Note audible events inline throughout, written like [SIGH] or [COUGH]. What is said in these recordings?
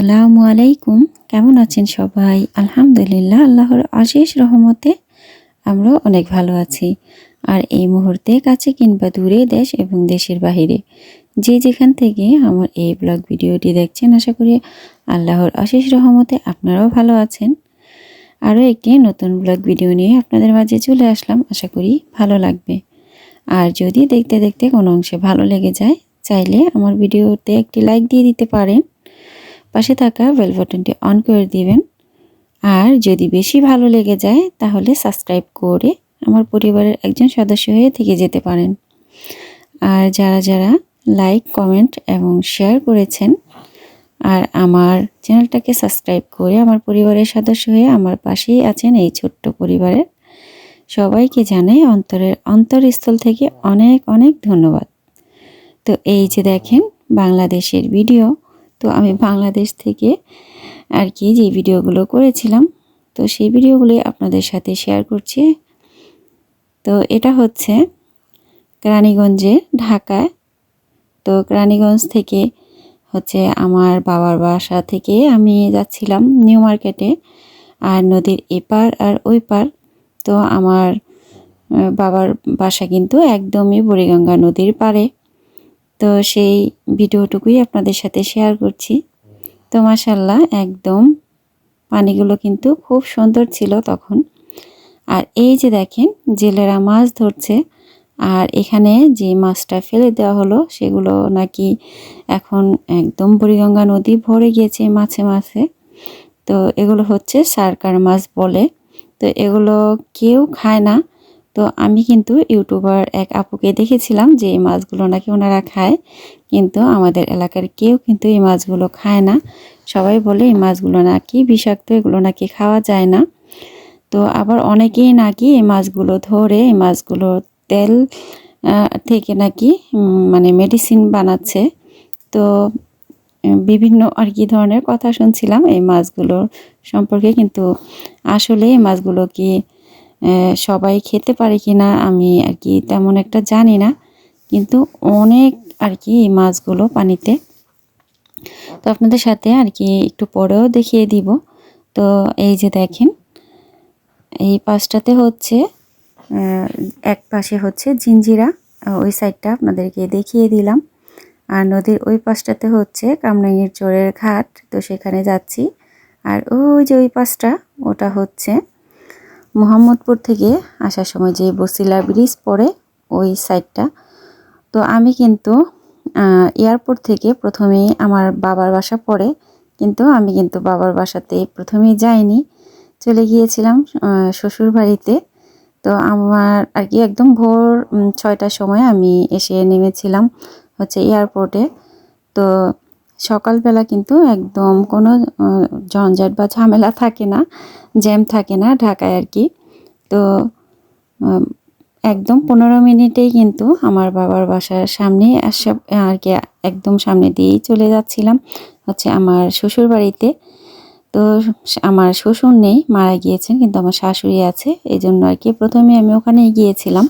আসসালামু আলাইকুম। কেমন আছেন সবাই? আলহামদুলিল্লাহ, আল্লাহর অশেষ রহমতে আমরা অনেক ভালো আছি। আর এই মুহূর্তে কাছে কিংবা দূরে দেশ এবং দেশের বাহিরে যে যেখান থেকে আমার এই ব্লগ ভিডিওটি দেখছেন, আশা করি আল্লাহর অশেষ রহমতে আপনারাও ভালো আছেন। আরও একটি নতুন ব্লগ ভিডিও নিয়ে আপনাদের মাঝে চলে আসলাম, আশা করি ভালো লাগবে। আর যদি দেখতে দেখতে কোনো অংশে ভালো লেগে যায়, চাইলে আমার ভিডিওতে একটি লাইক দিয়ে দিতে পারেন। পাশে থাকা বেল বাটনটি অন করে দিবেন। আর যদি বেশি ভালো লেগে যায়, তাহলে সাবস্ক্রাইব করে আমার পরিবারের একজন সদস্য হয়ে থেকে যেতে পারেন। আর যারা যারা লাইক, কমেন্ট এবং শেয়ার করেছেন, আর আমার চ্যানেলটাকে সাবস্ক্রাইব করে আমার পরিবারের সদস্য হয়ে আমার পাশেই আছেন এই ছোট্ট পরিবারের, সবাইকে জানাই অন্তরের অন্তরস্থল থেকে অনেক অনেক ধন্যবাদ। তো এই যে দেখেন বাংলাদেশের ভিডিও তো আমি বাংলাদেশ থেকে আর কি যে ভিডিওগুলো করেছিলাম, তো সেই ভিডিওগুলি আপনাদের সাথে শেয়ার করছি। তো এটা হচ্ছে রানীগঞ্জে ঢাকায়। তো রানীগঞ্জ থেকে হচ্ছে আমার বাবার বাসা থেকে আমি যাচ্ছিলাম নিউ মার্কেটে, আর নদীর এপার আর ওই পার। তো আমার বাবার বাসা কিন্তু একদমই বুড়িগঙ্গা নদীর পাড়ে। তো সেই ভিডিওটুকুই আপনাদের সাথে শেয়ার করছি। তো মাসাল্লাহ একদম পানিগুলো কিন্তু খুব সুন্দর ছিল তখন। আর এই যে দেখেন, জেলেরা মাছ ধরছে, আর এখানে যে মাছটা ফেলে দেওয়া হলো, সেগুলো নাকি এখন একদম বুড়িগঙ্গা নদী ভরে গিয়েছে মাছে মাছে। তো এগুলো হচ্ছে সারকার মাছ বলে। তো এগুলো কেউ খায় না। তো আমি কিন্তু ইউটিউবার এক আপুকে দেখেছিলাম যে এই মাছগুলো নাকি ওনারা খায়। কিন্তু আমাদের এলাকার কেউ কিন্তু এই মাছগুলো খায় না। সবাই বলে এই মাছগুলো নাকি বিষাক্ত, এগুলো নাকি খাওয়া যায় না। তো আবার অনেকেই নাকি এই মাছগুলো ধরে, এই মাছগুলো তেল থেকে নাকি মানে মেডিসিন বানাচ্ছে। তো বিভিন্ন আর কি ধরনের কথা শুনছিলাম। এই মাছগুলোর সম্পর্কে কিন্তু আসলে এই মাছগুলো কি সবাই খেতে পারে কি না আমি আর কি তেমন একটা জানি না। কিন্তু অনেক আর কি এই মাছগুলো পানিতে। তো আপনাদের সাথে আর কি একটু পরেও দেখিয়ে দিব। তো এই যে দেখেন, এই পাশটাতে হচ্ছে এক পাশে হচ্ছে জিঞ্জিরা। ওই সাইডটা আপনাদেরকে দেখিয়ে দিলাম। আর নদীর ওই পাশটাতে হচ্ছে কামরাঙ্গীর চোরের ঘাট। তো সেখানে যাচ্ছি। আর ওই যে ওই পাশটা, ওটা হচ্ছে মোহাম্মদপুর থেকে আসার সময় যে বসিলা ব্রিজ পড়ে ওই সাইডটা। তো আমি কিন্তু এয়ারপোর্ট থেকে প্রথমেই আমার বাবার বাসা পড়ে, কিন্তু আমি কিন্তু বাবার বাসাতে প্রথমেই যাইনি। চলে গিয়েছিলাম শ্বশুর বাড়িতে তো আমার আর কি একদম ভোর ছয়টার সময় আমি এসে নেমেছিলাম হচ্ছে এয়ারপোর্টে। তো সকালবেলা কিন্তু একদম কোনো ঝঞ্ঝাট বা ঝামেলা থাকে না, জ্যাম থাকে না ঢাকায় আর কি। তো একদম পনেরো মিনিটেই কিন্তু আমার বাবার বাসার সামনে আর কি, একদম সামনে দিয়েই চলে যাচ্ছিলাম হচ্ছে আমার শ্বশুর বাড়িতে। তো আমার শ্বশুর নেই, মারা গিয়েছেন, কিন্তু আমার শাশুড়ি আছে এই জন্য আর কি প্রথমে আমি ওখানেই গিয়েছিলাম।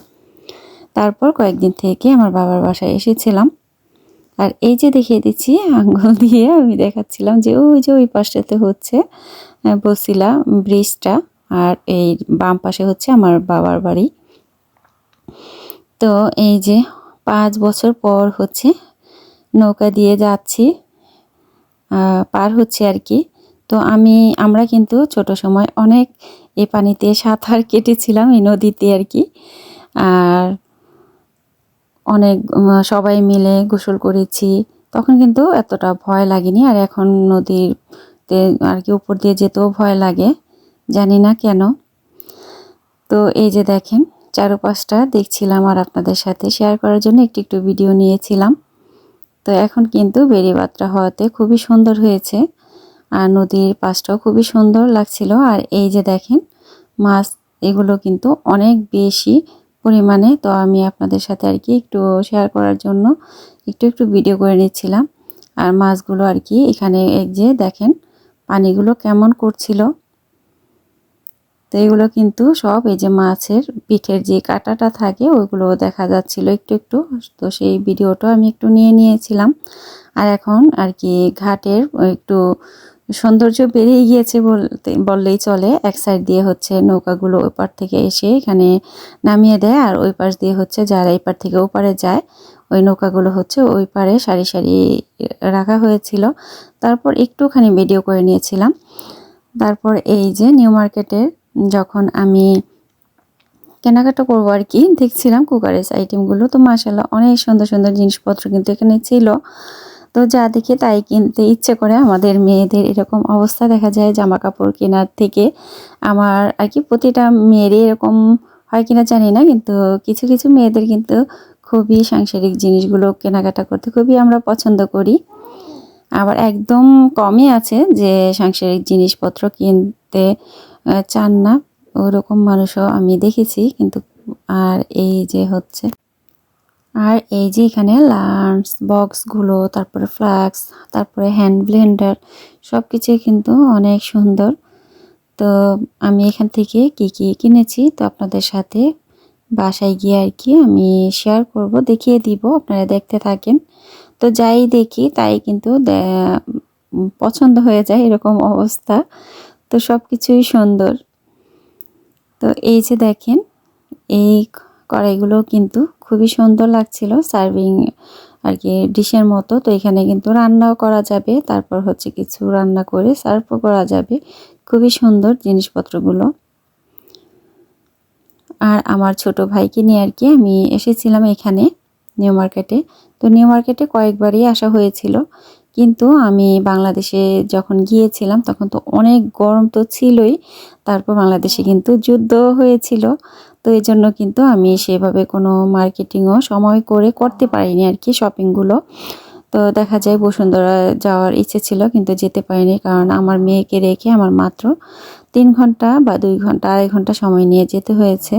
তারপর কয়েকদিন থেকে আমার বাবার বাসায় এসেছিলাম। আর এই যে দেখিয়ে দিচ্ছি আঙ্গুল দিয়ে, আমি দেখাচ্ছিলাম যে ওই যে ওই পাশটাতে হচ্ছে বসিলা ব্রিজটা আর এই বাম পাশে হচ্ছে আমার বাবার বাড়ি। তো এই যে পাঁচ বছর পর হচ্ছে নৌকা দিয়ে যাচ্ছি পার হচ্ছে আর কি। তো আমি, আমরা কিন্তু ছোট সময় অনেক এই পানিতে সাঁতার কেটেছিলাম, এই নদীতে আর কি। আর অনেক সবাই মিলে গোসল করেছি। তখন কিন্তু এতটা ভয় লাগেনি আর এখন নদীতে আর কি উপর দিয়ে যেতেও ভয় লাগে, জানি না কেন। তো এই যে দেখেন, চারোপাশটা দেখছিলাম আর আপনাদের সাথে শেয়ার করার জন্য একটু একটু ভিডিও নিয়েছিলাম। তো এখন কিন্তু বেড়িবাত্রা হওয়াতে খুবই সুন্দর হয়েছে আর নদীর পাশটাও খুবই সুন্দর লাগছিল। আর এই যে দেখেন, মাছ এগুলো কিন্তু অনেক বেশি পরিমাণে, তো আমি আপনাদের সাথে আর কি একটু শেয়ার করার জন্য একটু একটু ভিডিও করে নিচ্ছিলাম। আর মাছগুলো আর কি এখানে যে দেখেন, পানিগুলো কেমন করছিল। তো এগুলো কিন্তু সব এই যে মাছের পিঠের যে কাটাটা থাকে ওইগুলো দেখা যাচ্ছিল একটু একটু। তো সেই ভিডিওটা আমি একটু নিয়ে নিয়েছিলাম। আর এখন আর কি ঘাটের একটু সৌন্দর্য বেড়েই গিয়েছে বলতে, বললেই চলে। এক সাইড দিয়ে হচ্ছে নৌকাগুলো ওই পার থেকে এসে এখানে নামিয়ে দেয়, আর ওই পাশ দিয়ে হচ্ছে যারা এই পার থেকে ওপারে যায়, ওই নৌকাগুলো হচ্ছে ওই পারে সারি সারি রাখা হয়েছিল। তারপর একটুখানি ভিডিও করে নিয়েছিলাম। তারপর এই যে নিউ মার্কেটের যখন আমি কেনাকাটা করব আর কি, দেখছিলাম কুকারের আইটেমগুলো তো মাসাল্লাহ অনেক সুন্দর সুন্দর জিনিসপত্র কিন্তু এখানে ছিল। তো যা দেখে তাই কিনতে ইচ্ছে করে। আমাদের মেয়েদের এরকম অবস্থা দেখা যায় জামা কাপড় কেনার থেকে। আমার আর কি প্রতিটা মেয়েরই এরকম হয় কিনা জানি না, কিন্তু কিছু কিছু মেয়েদের কিন্তু খুবই সাংসারিক জিনিসগুলো কেনাকাটা করতে খুবই আমরা পছন্দ করি। আবার একদম কমই আছে যে সাংসারিক জিনিসপত্র কিনতে চান না। ওরকম মানুষও আমি দেখেছি, কিন্তু আর এই যে হচ্ছে আর এই যে এখানে লাঞ্চ বক্সগুলো তারপরে ফ্লাক্স তারপরে হ্যান্ড ব্লেন্ডার সব কিছুই কিন্তু অনেক সুন্দর। তো আমি এখান থেকে কি কি কিনেছি তো আপনাদের সাথে বাসায় গিয়ে আর কি আমি শেয়ার করব, দেখিয়ে দিব, আপনারা দেখতে থাকেন। তো যাই দেখি, তাই কিন্তু পছন্দ হয়ে যায় এরকম অবস্থা। তো সব কিছুই সুন্দর। তো এই যে দেখেন, এই কড়াইগুলো কিন্তু খুবই সুন্দর লাগছিল সার্ভিং আর কি ডিশের মতো। তো এখানে কিন্তু রান্নাও করা যাবে, তারপর হচ্ছে কিছু রান্না করে সার্ভও করা যাবে। খুবই সুন্দর জিনিসপত্রগুলো। আর আমার ছোট ভাইকে নিয়ে আর কি আমি এসেছিলাম এখানে নিউ মার্কেটে। তো নিউ মার্কেটে কয়েকবারই আসা হয়েছিল। কিন্তু আমি বাংলাদেশে যখন গিয়েছিলাম, তখন তো অনেক গরম তো ছিলই। তারপর বাংলাদেশে কিন্তু যুদ্ধ হয়েছিল। তো এই জন্য কিন্তু আমি সেভাবে কোনো মার্কেটিংও সময় করে করতে পারিনি আর কি, শপিংগুলো। তো দেখা যায় বসুন্ধরা যাওয়ার ইচ্ছে ছিল কিন্তু যেতে পারিনি কারণ আমার মেয়েকে রেখে আমার মাত্র তিন ঘণ্টা বা দুই ঘণ্টা, আড়াই ঘণ্টা সময় নিয়ে যেতে হয়েছে।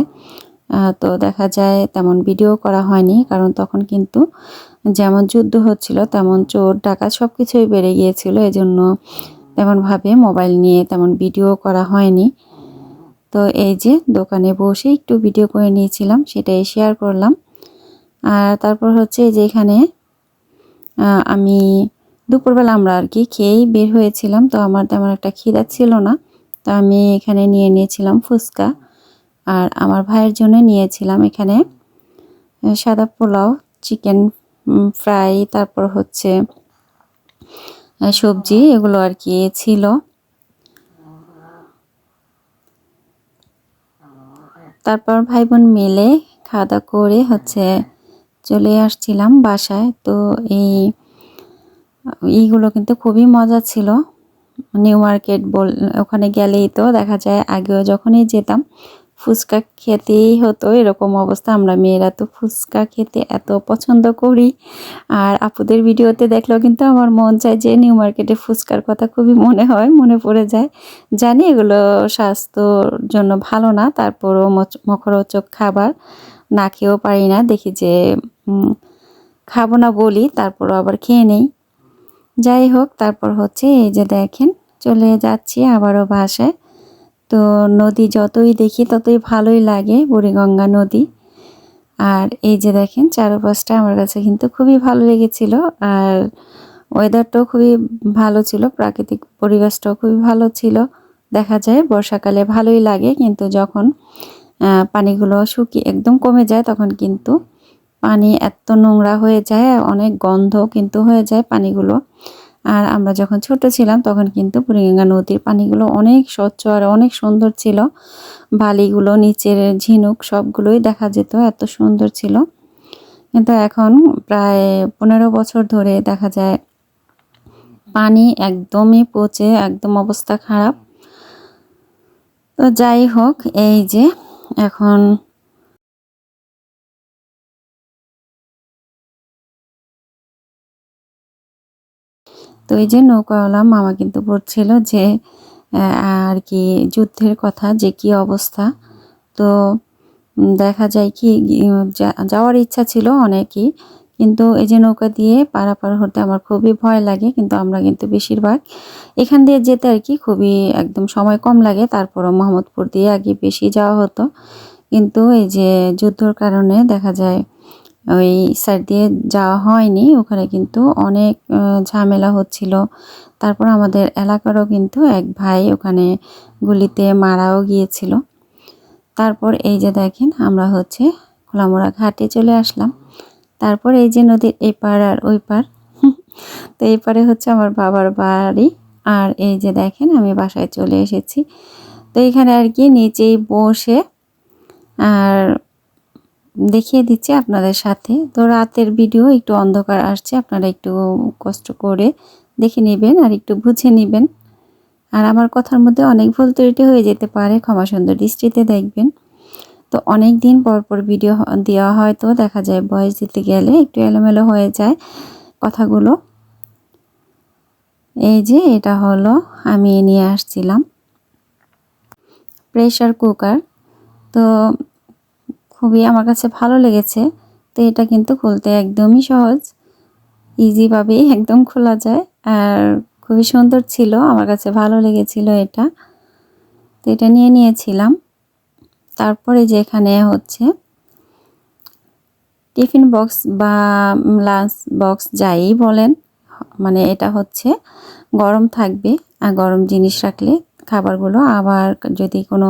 তো দেখা যায় তেমন ভিডিও করা হয়নি কারণ তখন কিন্তু যেমন যুদ্ধ হচ্ছিল, তেমন চোর, ডাকাত সব কিছুই বেড়ে গিয়েছিল। এজন্য তেমনভাবে মোবাইল নিয়ে তেমন ভিডিও করা হয়নি। তো এই যে দোকানে বসে একটু ভিডিও করে নিয়েছিলাম, সেটাই শেয়ার করলাম। আর তারপর হচ্ছে যে এখানে আমি দুপুরবেলা আমরা আর কি খেয়েই বের হয়েছিলাম। তো আমার তেমন একটা খিদা ছিল না। তো আমি এখানে নিয়ে নিয়েছিলাম ফুচকা। আর আমার ভাইয়ের জন্য নিয়েছিলাম এখানে সাদা পোলাও, চিকেন ফ্রাই তারপর হচ্ছে সবজি, এগুলো আর কি ছিল। তারপর ভাই বোন মিলে খাওয়া দাওয়া করে হচ্ছে চলে আসছিলাম বাসায়। তো এই, এইগুলো কিন্তু খুবই মজা ছিল। নিউ মার্কেট বল, ওখানে গেলেই তো দেখা যায়, আগেও যখনই যেতাম ফুচকা খেতেই হতো, এরকম অবস্থা। আমরা মেয়েরা তো ফুচকা খেতে এত পছন্দ করি। আর আপুদের ভিডিওতে দেখলেও কিন্তু আমার মন চায় যে নিউ মার্কেটে ফুচকার কথা খুবই মনে হয়, মনে পড়ে যায়। জানি এগুলো স্বাস্থ্যর জন্য ভালো না, তারপরও মখরোচক খাবার না খেয়েও পারি না। দেখি যে খাব না বলি, তারপরও আবার খেয়ে নেই। যাই হোক, তারপর হচ্ছে এই যে দেখেন, চলে যাচ্ছি আবারও বাসায়। তো নদী যতই দেখি ততই ভালোই লাগে বুড়িগঙ্গা নদী। আর এই যে দেখেন চারপাশটা আমার কাছে কিন্তু খুবই ভালো লেগেছিল আর ওয়েদারটাও খুবই ভালো ছিল, প্রাকৃতিক পরিবেশটাও খুবই ভালো ছিল। দেখা যায় বর্ষাকালে ভালোই লাগে কিন্তু যখন পানিগুলো শুকিয়ে একদম কমে যায় তখন কিন্তু পানি এত নোংরা হয়ে যায়, অনেক গন্ধ কিন্তু হয়ে যায় পানিগুলো। আর আমরা যখন ছোট ছিলাম, তখন কিন্তু বুড়িগঙ্গা নদীর পানিগুলো অনেক স্বচ্ছ আর অনেক সুন্দর ছিল। বালিগুলো, নিচের ঝিনুক, সবগুলোই দেখা যেত, এত সুন্দর ছিল। কিন্তু এখন প্রায় পনেরো বছর ধরে দেখা যায় পানি একদমই পচে, একদম অবস্থা খারাপ। তো যাই হোক, এই যে এখন তো এই যে নৌকাওয়ালা মামা কিন্তু বলছিল যে আর কি যুদ্ধের কথা যে কি অবস্থা। তো দেখা যায় কি যাওয়ার ইচ্ছা ছিল অনেকই, কিন্তু এই যে নৌকা দিয়ে পারাপার হতে আমার খুবই ভয় লাগে, কিন্তু আমরা কিন্তু বেশিরভাগ এখান দিয়ে যেতে আর কি খুবই একদম সময় কম লাগে, তারপরও মোহাম্মদপুর দিয়ে আগে বেশি যাওয়া হতো। কিন্তু এই যে যুদ্ধর কারণে দেখা যায় ওই সাইড দিয়ে যাওয়া হয়নি। ওখানে কিন্তু অনেক ঝামেলা হচ্ছিল। তারপর আমাদের এলাকারও কিন্তু এক ভাই ওখানে গুলিতে মারাও গিয়েছিল। তারপর এই যে দেখেন, আমরা হচ্ছে খোলামোড়া ঘাটে চলে আসলাম। তারপর এই যে নদীর এই পার আর ওই পার [LAUGHS] তো এই পারে হচ্ছে আমার বাবার বাড়ি। আর এই যে দেখেন, আমি বাসায় চলে এসেছি। তো এখানে আর কি নিচেই বসে, আর দেখিয়ে দিচ্ছি আপনাদের সাথে। তো রাতের ভিডিও একটু অন্ধকার আসছে, আপনারা একটু কষ্ট করে দেখে নেবেন আর একটু বুঝে নেবেন। আর আমার কথার মধ্যে অনেক ভুল ত্রুটি হয়ে যেতে পারে, ক্ষমা সুন্দর দৃষ্টিতে দেখবেন। তো অনেক দিন পর পর ভিডিও দেওয়া হয় তো দেখা যায় বয়স দিতে গেলে একটু এলোমেলো হয়ে যায় কথাগুলো। এই যে এটা হলো, আমি নিয়ে আসছিলাম। প্রেশার কুকার তো খুবই আমার কাছে ভালো লেগেছে। তো এটা কিন্তু খুলতে একদমই সহজ। ইজিভাবেই একদম খোলা যায়। আর খুবই সুন্দর ছিল, আমার কাছে ভালো লেগেছিল এটা। তো এটা নিয়ে নিয়েছিলাম। তারপরে যে এখানে হচ্ছে টিফিন বক্স বা লাঞ্চ বক্স যাই বলেন মানে এটা হচ্ছে গরম থাকবে। আর গরম জিনিস রাখলে খাবারগুলো। আবার যদি কোনো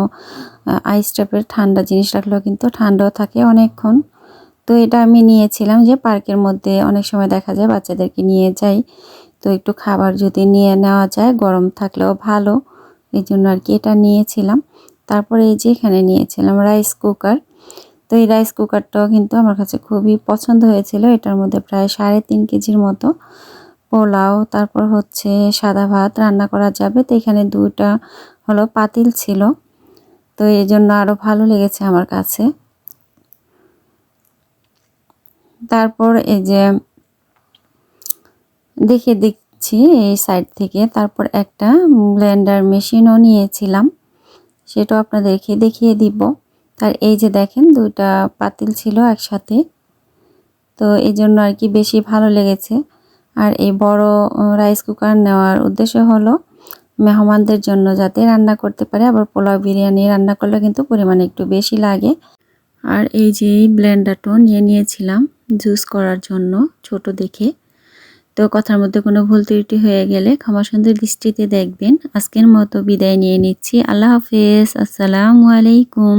আইস টাইপের ঠান্ডা জিনিস রাখলেও কিন্তু ঠান্ডাও থাকে অনেকক্ষণ। তো এটা আমি নিয়েছিলাম যে পার্কের মধ্যে অনেক সময় দেখা যায় বাচ্চাদেরকে নিয়ে যাই। তো একটু খাবার যদি নিয়ে নেওয়া যায়, গরম থাকলেও ভালো। এই জন্য আর কি এটা নিয়েছিলাম। তারপরে এই যে এখানে নিয়েছিলাম রাইস কুকার তো এই রাইস কুকারটাও কিন্তু আমার কাছে খুবই পছন্দ হয়েছিল। এটার মধ্যে প্রায় সাড়ে তিন কেজির মতো। পোলাও, তারপর হচ্ছে সাদা ভাত রান্না করা যাবে। তো এখানে দুটা হলো পাতিল ছিল। তো এই জন্য আরও ভালো লেগেছে আমার কাছে। তারপর এই যে দেখে দেখছি এই সাইড থেকে। তারপর একটা ব্লেন্ডার মেশিনও নিয়েছিলাম। সেটাও আপনাদেরকে দেখিয়ে দিব। তার এই যে দেখেন, দুইটা পাতিল ছিল একসাথে। তো এই জন্য আর কি বেশি ভালো লেগেছে। আর এই বড় রাইস কুকার নেওয়ার উদ্দেশ্য হলো মেহমানদের জন্য যাতে রান্না করতে পারে। আবার পোলাও বিরিয়ানি রান্না করলে কিন্তু পরিমাণে একটু বেশি লাগে। আর এই যে এই নিয়ে নিয়েছিলাম জুস করার জন্য ছোট দেখে। তো কথার মধ্যে কোনো ভুল ত্রুটি হয়ে গেলে ক্ষমা সুন্দর দৃষ্টিতে দেখবেন। আজকের মতো বিদায় নিয়ে নিচ্ছি। আল্লাহ হাফেজ। আসসালামু আলাইকুম।